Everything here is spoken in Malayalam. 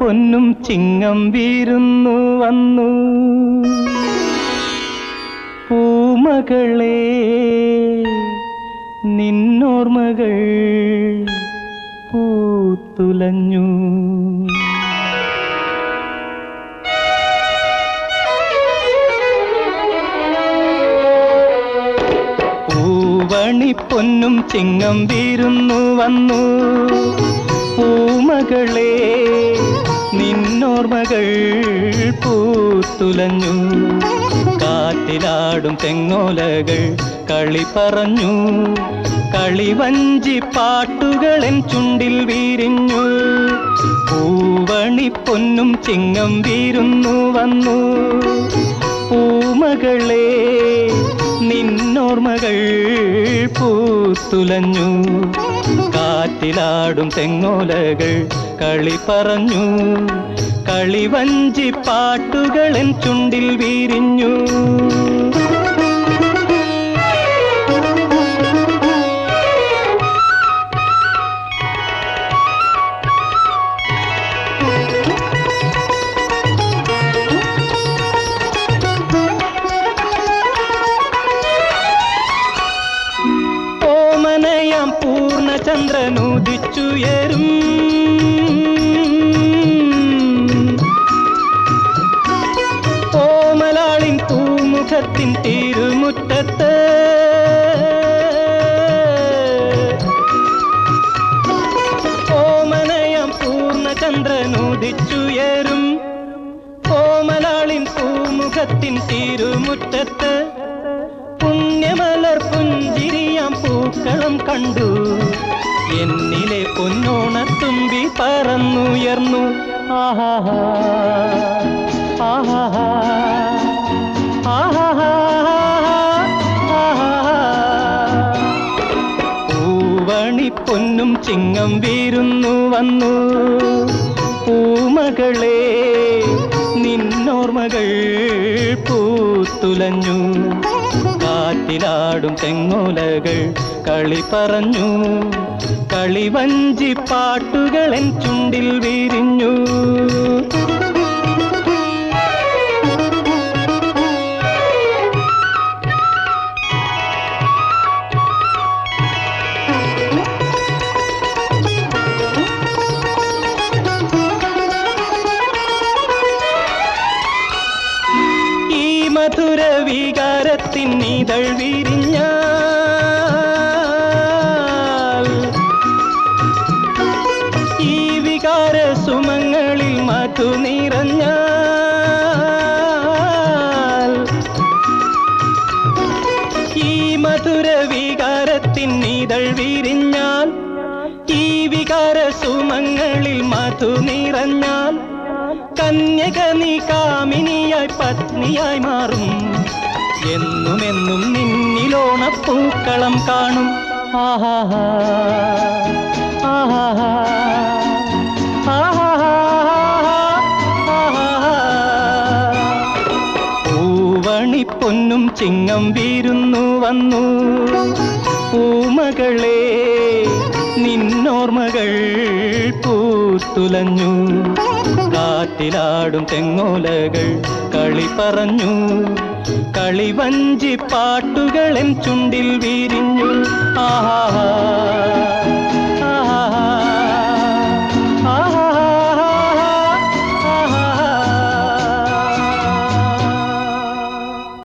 പൊന്നും ചിങ്ങം വീരുന്നു വന്നു. പൂമകളെ നിന്നോർമകൾ പൂത്തുലഞ്ഞു. പൂവണി പൊന്നും ചിങ്ങം വീരുന്നു വന്നു. പൂമകളെ നിന്നോർമകൾ പൂത്തുലഞ്ഞു. കാറ്റിലാടും തെങ്ങോലകൾ കളി പറഞ്ഞു. കളിവഞ്ചി പാട്ടുകളൻ ചുണ്ടിൽ വീരിഞ്ഞു. പൂവണി പൊന്നും ചിങ്ങം വീരുന്നു വന്നു. പൂമകളെ നിന്നോർമകൾ പൂത്തുലഞ്ഞു കാറ്റിലാടും തെങ്ങോലകൾ കളി പറഞ്ഞു. കളിവഞ്ചി പാട്ടുകളൻ ചുണ്ടിൽ വീരിഞ്ഞു. പൂർണചന്ദ്രനുദിച്ചുയരും ഓമലാളിൻ പൂമുഖത്തിൻ തിരുമുറ്റത്ത്. ഓമനയാം പൂർണചന്ദ്രനുദിച്ചുയരും ഓമലാളിൻ പൂമുഖത്തിൻ തിരുമുറ്റത്ത്. പുണ്യമലർ പുഞ്ചിരിയാം പൂക്കളം കണ്ടു. എന്നിലെ പൊന്നോണത്തുമ്പി പറന്നുയർന്നു. ആഹാ ആഹാ ആഹാ പൂവണി പൊന്നും ചിങ്ങം വീരുന്നു വന്നു. പൂമകളെ നിന്നോർമകൾ പൂത്തുലഞ്ഞു. കാറ്റിലാടും തെങ്ങോലകൾ. കളി പറഞ്ഞു കളിവഞ്ചി പാട്ടുകളൻ ചുണ്ടിൽ വീരിഞ്ഞു. ഇതൾ വിരിഞ്ഞ ഈ വികാര സുമങ്ങളിൽ മധു നിറഞ്ഞ ഈ മധുര വികാരത്തിൻ ഇതൾ വിരിഞ്ഞാൽ നിറഞ്ഞാൽ കന്യക കാമിനിയായി പത്നിയായി മാറും. എന്നുമെന്നും നിന്നിലോണപ്പൂക്കളം കാണും. പൂവണി പൊന്നും ചിങ്ങം വീരുന്നു വന്നു. പൂമകളെ നിന്നോർമകൾ പൂത്തുലഞ്ഞു. കാറ്റിലാടും തെങ്ങോലകൾ കളി പറഞ്ഞു. കളിവഞ്ചി പാട്ടുകളെ ചുണ്ടിൽ വീരിഞ്ഞു. ആഹാ